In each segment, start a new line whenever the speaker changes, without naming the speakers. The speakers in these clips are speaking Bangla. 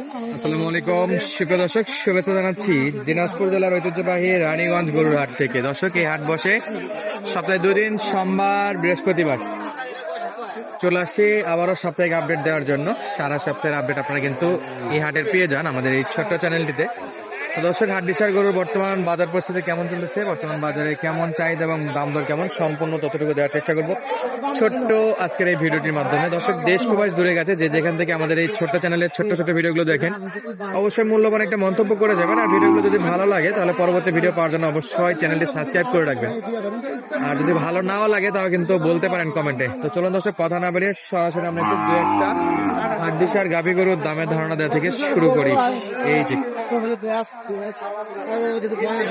আসসালামু আলাইকুম। সুপ্রিয় দর্শক, শুভেচ্ছা জানাচ্ছি দিনাজপুর জেলার ঐতিহ্যবাহী রানীগঞ্জ গরুর হাট থেকে। দর্শক, এই হাট বসে সপ্তাহে দুই দিন সোমবার, বৃহস্পতিবার। চলে আসি আবারও সাপ্তাহিক আপডেট দেওয়ার জন্য। সারা সপ্তাহের আপডেট আপনারা কিন্তু এই হাটের পেয়ে যান আমাদের এই ছোট্ট চ্যানেলটিতে। দর্শক হাট ডিসার গরুর বর্তমান বাজার পরিস্থিতি কেমন চলতেছে? বর্তমান বাজারে কেমন চাহিদা এবং দাম দর কেমন? সম্পূর্ণ ততটুকু দেওয়ার চেষ্টা করব। ছোট্ট আজকের এই ভিডিওটির মাধ্যমে। দর্শক, দেশ প্রবাস দূরে গেছে। যে যেখান থেকে আমাদের এই ছোট্ট চ্যানেলের ছোট্ট ছোট্ট ভিডিওগুলো দেখেন, অবশ্যই মূল্যবান একটা মন্তব্য করে যাবেন। আর ভিডিওগুলো যদি ভালো লাগে, তাহলে পরবর্তী ভিডিও পাওয়ার জন্য অবশ্যই চ্যানেলটি সাবস্ক্রাইব করে রাখবেন। আর যদি ভালো নাও লাগে, তাও কিন্তু বলতে পারেন কমেন্টে তো চলুন দর্শক, কথা না বেরিয়ে সরাসরি আমরা একটু দু একটা হাড্ডিসার গাভী গরুর দামের ধারণা দেওয়া থেকে শুরু করি। এই যে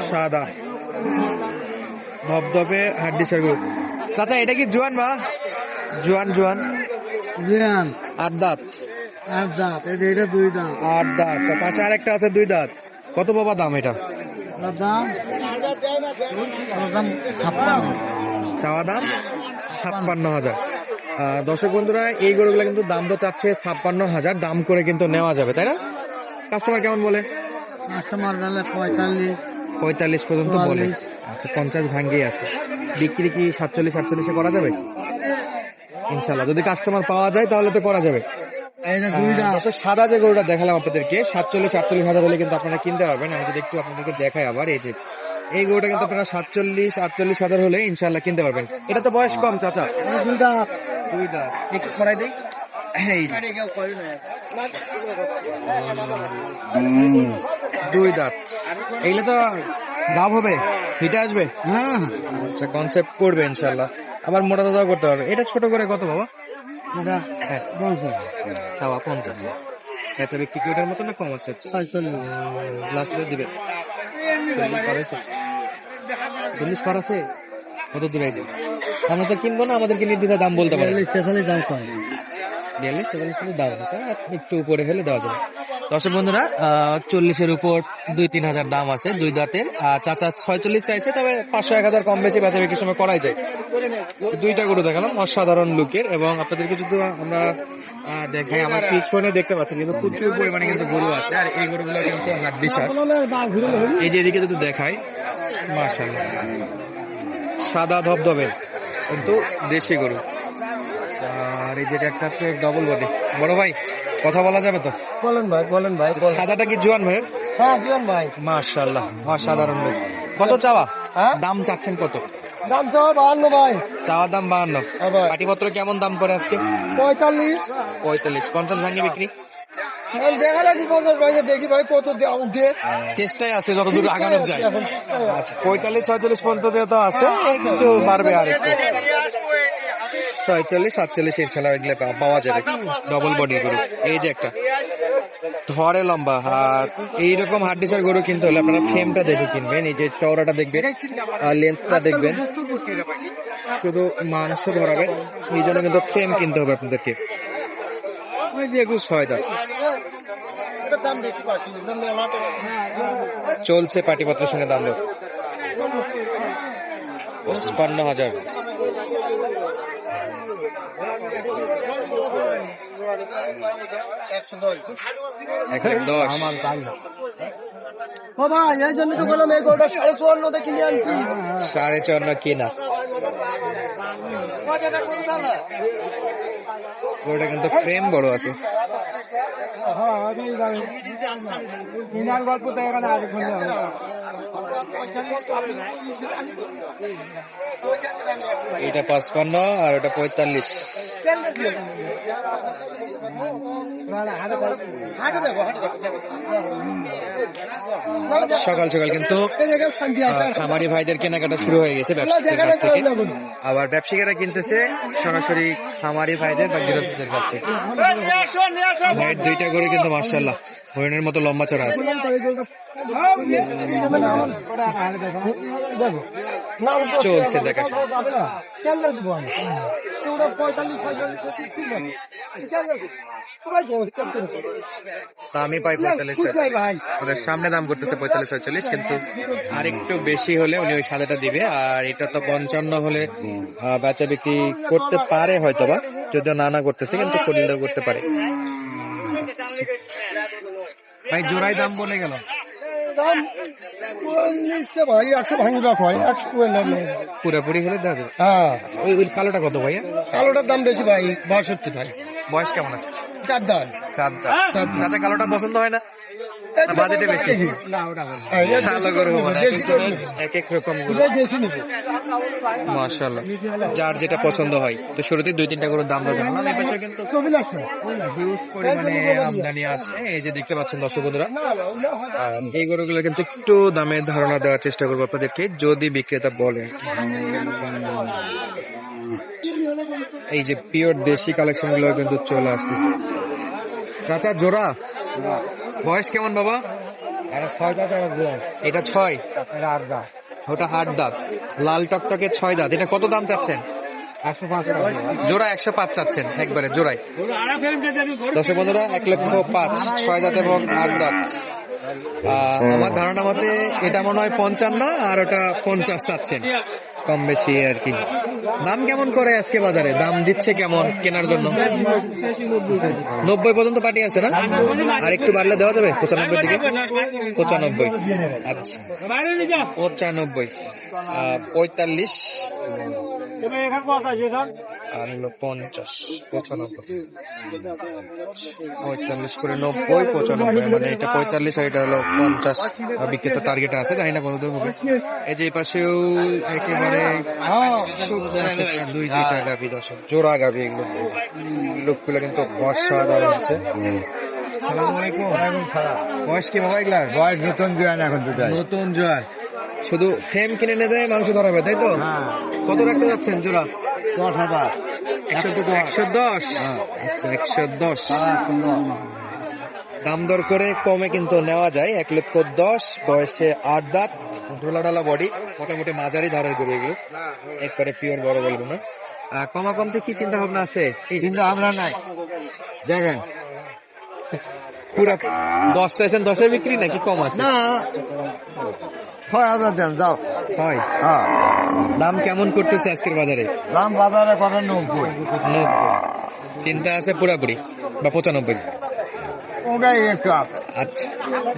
সাদা ধবধবে হাড্ডিসার গরু। চাচা এটা কি জোয়ান বা? জোয়ান জোয়ান।
জিয়ান।
আট দাঁত।
আর দাঁত এটা দুই দাঁত।
আট দাঁত। পাশে আরেকটা আছে দুই দাঁত। কত বাবা দাম এটা?
দাম ছাপ্পান্ন।
চাওয়া দাম? ছাপ্পান্ন হাজার। দর্শক বন্ধুরা এই গরুগুলো কিন্তু দাম তো চাচ্ছে ছাপ্পান্ন হাজার দাম করে কিন্তু নেওয়া যাবে তাই না? কাস্টমার কেমন বলে?
কাস্টমার বেলা পঁয়তাল্লিশ।
পঁয়তাল্লিশ পর্যন্ত বলে। আচ্ছা পঞ্চাশ ভাঙ্গিয়ে আছে। বিক্রি কি সাতচল্লিশ আটচল্লিশে করা যাবে? ইনশাল্লাহ যদি কাস্টমার পাওয়া যায় তাহলে তো করা যাবে। সাদা যে গরুটা দেখালাম আপনাদেরকে সাতচল্লিশ আটচল্লিশ হাজার হলে কিন্তু আপনারা কিনতে পারবেন। আমি যদি একটু আপনাদেরকে দেখাই আবার এই যে এই গরুটা কিন্তু আপনারা সাতচল্লিশ আটচল্লিশ হাজার হলে ইনশাল্লাহ কিনতে পারবেন। এটা তো বয়স কম চাচা।
দুই দাঁত
একটু সরাই দিই। এই দুই দাঁত। এইগুলো তো লাভ হবে হিটে আসবে।
হ্যাঁ
আচ্ছা কনসেপ্ট করবে ইনশাল্লাহ আবার মোটা দাদাও করতে পারবে। এটা ছোট করে কত বাবা? হ্যাঁ।
পঞ্চাশ।
চাওয়া পঞ্চাশ। বেচা বিক্রি কি ওটার মতো না কম আছে? লাস্ট দিবে। চল্লিশ পার আছে? কত এই যে আমরা তো কিনবো না আমাদেরকে নির্দ্বিধায় দাম বলতে পারে।
তেতাল্লিশ দাম কয়?
বিয়াল্লিশ তেতাল্লিশ কিন্তু দাম আছে একটু উপরে হলে দেওয়া যাবে। দর্শক বন্ধুরা চল্লিশের উপর দুই তিন হাজার দাম আছে দুই দাঁতের। আর চাচা ছয়চল্লিশ চাইছে তবে পাঁচশো এক হাজার কম বেশি বেচা বিক্রির সময় করাই যায়। দুইটা গরু দেখালাম অসাধারণ লুকের। এবং আপনাদেরকে যদি আমরা দেখাই আমার পিছনে দেখতে পাচ্ছেন কিন্তু প্রচুর পরিমাণে কিন্তু গরু আছে। আর এই গরুগুলো কিন্তু বিশাল এই যে এদিকে যদি দেখাই মার্শাল্লাহ সাদা ধবধবে। কিন্তু দেশি গরু। আর এই যেটা একটা আছে ডবল বডি বড় ভাই কথা বলা যাবে তো?
বলেন ভাই বলেন ভাই
সাদাটা কি জোয়ান ভাই
হ্যাঁ দিবেন ভাই।
মার্শাল্লাহ অসাধারণ লোক কত চাওয়া?
হ্যাঁ?
দাম চাচ্ছেন কত?
দাম চাওয়া বাহান্ন ভাই।
চাওয়া দাম বাহান্ন।
হ্যাঁ
পাটিপত্র কেমন দাম করে আজকে?
পঁয়তাল্লিশ।
পঁয়তাল্লিশ পঞ্চাশ ভাঙে বিক্রি?
দেখা রাখি পঞ্চাশ ভাইকে দেখি ভাই কত উঠে।
চেষ্টায় আছে যতদূর আগানো যায়। আচ্ছা পঁয়তাল্লিশ ছয়চল্লিশ পর্যন্ত যেহেতু আছে একটু বাড়বে আর একটু। ছয়চল্লিশ সাতচল্লিশ ইনশাল্লাহ এগুলো পাওয়া যাবে। ডবল বডি গরু। এই যে একটা। ধরে লম্বা আর এইরকম হাড্ডিসার গরু কিনতে হলে আপনারা ফ্রেমটা দেখে কিনবেন এই যে চওড়াটা দেখবেন আর লেন্থটা দেখবেন। শুধু মাংস ধরাবেন এই জন্য কিন্তু ফ্রেম কিনতে হবে আপনাদেরকে। একুশ ছয়
পাচ্ছি
চলছে পাটিপত্রের সঙ্গে দাম দর পঁচপান্ন হাজার।
সাড়ে চুয়ান্নতে কিনে
ওটা কিন্তু ফ্রেম বড় আছে।
কিনার গল্প তো এখানে
এটা পাঁচপান্ন আর ওটা পঁয়তাল্লিশ। সকাল সকাল কিন্তু খামারি ভাইদের কেনাকাটা শুরু হয়ে গেছে কাছ থেকে। আবার ব্যবসায়ীরা কিনতেছে সরাসরি খামারি ভাইদের বা গৃহস্থদের কাছ থেকে। দুইটা করে কিন্তু মার্শাল্লাহ হরিণের মতো লম্বা চড়া আছে। চলছে দেখা দামই পাই পঁয়তাল্লিশ ওদের সামনে দাম করতেছে পঁয়তাল্লিশ ছয়চল্লিশ কিন্তু আর একটু বেশি হলে উনি ওই সাদাটা দিবে, আর এটা তো পঞ্চান্ন হলে বেচা বিক্রি করতে পারে হয়তোবা, যদিও না না করতেছে, কিন্তু করতে পারে। ভাই জোড়াই দাম বলে গেল।
দাম নিচ্ছে ভাই একশো ভাঙি হয় একশো টুয়েলভ
পুরোপুরি হলে দেওয়া যাবে?
হ্যাঁ।
ওই ওই কালোটা কত ভাইয়া?
কালোটার দাম বেশি ভাই বাষট্টি ভাই।
বয়স কেমন আছে?
চার দাম
চার দাঁত। চাচা কালোটা পছন্দ হয় না, বাজেটে বেশি।
হ্যাঁ,
ভালো গরু এক এক এক রকম গরু মাশাআল্লাহ। যার যেটা পছন্দ হয়। তো শুরুতে দুই তিনটা গরুর দাম দেওয়া যাবে এই কিন্তু হিউজ পরিমাণে আমদানি আছে। এই যে দেখতে পাচ্ছেন দর্শক বন্ধুরা। এই গরুগুলো কিন্তু একটু দামের ধারণা দেওয়ার চেষ্টা করব আপনাদেরকে যদি বিক্রেতা বলে এই যে পিওর দেশি কালেকশনগুলো কিন্তু চলে আসতেছে। চাচা জোড়া? বয়স কেমন বাবা? এটা ছয় ওটা আট দাঁত। লাল টকটকে ছয় দাঁত। এটা কত দাম চাচ্ছেন? জোড়া একশো পাঁচ চাচ্ছেন একবারে জোড়াই দর্শক বন্ধুরা এক লক্ষ পাঁচ ছয় দাঁত এবং আট দাঁত। আমার ধারণা মতে এটা মনে হয় পঞ্চান্ন আর ওটা পঞ্চাশ চাচ্ছেন। কম বেশি আর কি। দাম কেমন করে আজকে বাজারে? দাম দিচ্ছে কেমন কেনার জন্য? নব্বই পর্যন্ত পার্টি আছে না? আর একটু বাড়লে দেওয়া যাবে? পঁচানব্বই দিকে পঁচানব্বই। আচ্ছা। পঁচানব্বই। পঁয়তাল্লিশ। আর হলো পঞ্চাশ পঁচানব্বই। পঁয়তাল্লিশ করে নব্বই পঁচানব্বই মানে এটা পঁয়তাল্লিশ আর এটা হলো পঞ্চাশ বিক্রেত টার্গেট আছে জানি না কতদূর হবে। এই যে পাশেও একেবারে দুই দুইটা গাভি জোড়া গাভি এগুলো। লোকগুলো কিন্তু অসাধারণ আছে। বয়স কি বাবা এগুলার?
বয়স নতুন জোয়ান এখন দুটো
নতুন জোয়ার। শুধু ফেম কিনে নিয়ে যায় মাংস ধরাবে তাই তো? কত রাখতে যাচ্ছেন জোড়া?
দশ হাজার।
একশো দশ। আচ্ছা একশো দশ। দাম দর করে কমে কিন্তু নেওয়া যায়। এক লক্ষ দশ বয়সে আট দাঁত ঢোলা ঢালা বডি মোটামুটি মাঝারি ধারের গরু এগুলো। একবারে পিওর বড় বলব না। কমা কমতে কি চিন্তা ভাবনা আছে?
কিন্তু আমরা নাই। দেখেন।
পুরা দশ চাইছেন দশে বিক্রি নাকি কম আছে?
না ছয় হাজার দেন যাও।
হয়
হ্যাঁ।
দাম কেমন করতেছে আজকের বাজারে?
দাম বাজারে করে নব্বই।
নব্বই। চিন্তা আছে পুরাপুরি বা পঁচানব্বই?
ওটাই একটু আছে।
আচ্ছা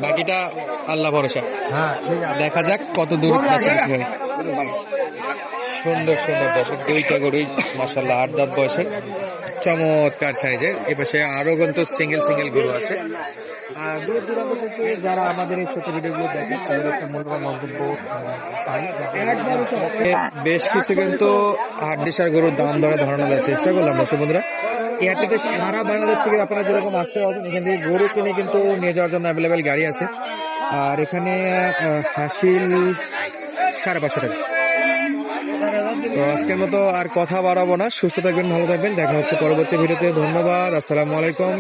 বাকিটা আল্লাহ ভরসা।
হ্যাঁ
দেখা যাক কত দূর সুন্দর সুন্দর দর্শক দুইটা গরুই মাসাল্লাহ আট দাঁত বয়সে চমৎকার সাইজের। এপাশে আরও কিন্তু সিঙ্গেল সিঙ্গেল গরু আছে। আর দূর দূরান্ত থেকে যারা আমাদের এই ছোট ভিডিওগুলো দেখে তাদের একটা মূল্যবান মন্তব্য চাই। বেশ কিছু কিন্তু হাড্ডিসার গরুর দাম দরে ধারণা দেওয়ার চেষ্টা করলাম দর্শক বন্ধুরা। এই হাটটিতে সারা বাংলাদেশ থেকে আপনারা যেরকম আসতে পারবেন এখান থেকে গরু কিনে কিন্তু নিয়ে যাওয়ার জন্য অ্যাভেলেবেল গাড়ি আছে। আর এখানে হাসিল সাড়ে পাঁচশো টাকা। তো আজকের মতো আর কথা বাড়াবো না। সুস্থ থাকবেন, ভালো থাকবেন। দেখা হচ্ছে পরবর্তী ভিডিওতে। ধন্যবাদ। আসসালামু আলাইকুম।